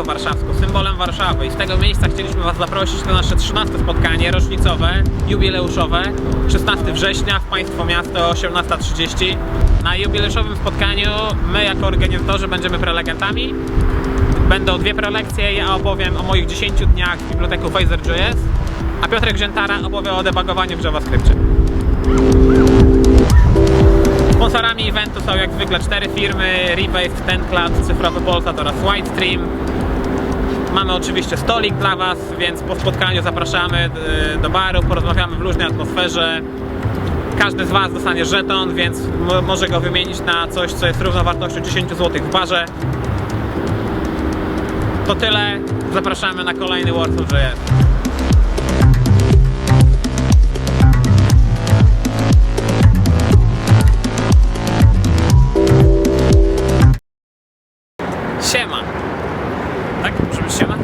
Jarmarko Warszawską, symbolem Warszawy i z tego miejsca chcieliśmy Was zaprosić na nasze 13 spotkanie rocznicowe, jubileuszowe, 16 września w Państwo Miasto 18.30. Na jubileuszowym spotkaniu my jako organizatorzy będziemy prelegentami. Będą dwie prelekcje, ja opowiem o moich 10 dniach w biblioteku Phaser.js, a Piotrek Grzętara opowie o debugowaniu w JavaScriptie. Sponsorami eventu są jak zwykle cztery firmy Rebase, Tenclad, Cyfrowy Polsat oraz Whitestream. Mamy oczywiście stolik dla Was, więc po spotkaniu zapraszamy y, do baru, porozmawiamy w luźnej atmosferze. Każdy z Was dostanie żeton, więc mo- może go wymienić na coś, co jest równowartością 10 zł w barze. To tyle. Zapraszamy na kolejny Warsaw.js. Siema. Siema?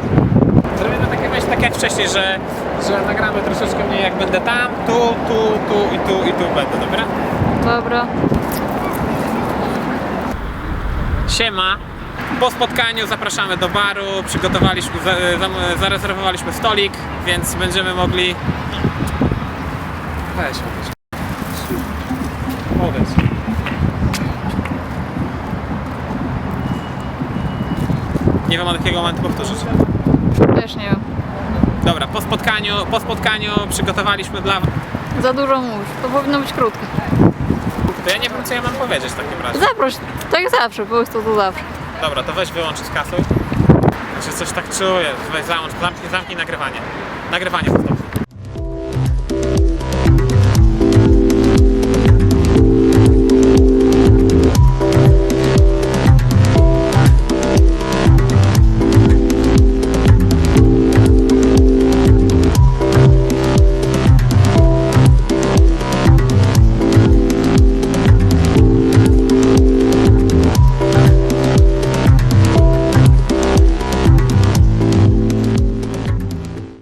Zrobimy takie myśl, tak jak wcześniej, że, że nagramy troszeczkę mniej jak będę tam, tu, tu, tu i tu i tu będę, dobra? Dobra. Siema. Po spotkaniu zapraszamy do baru, przygotowaliśmy, za, za, zarezerwowaliśmy stolik, więc będziemy mogli... Weź, odejdź. Odejdź. Nie wiem od jakiego momentu powtórzyć. Też nie wiem. Dobra, po spotkaniu, po spotkaniu przygotowaliśmy dla... Za dużo mówisz. To powinno być krótkie. To ja nie wiem co ja mam powiedzieć w takim razie. Zaproś, tak zawsze, po prostu to zawsze. Dobra, to weź wyłącz z kasuj. Znaczy coś tak czuję, weź załącz, zamknij, zamknij nagrywanie. Nagrywanie.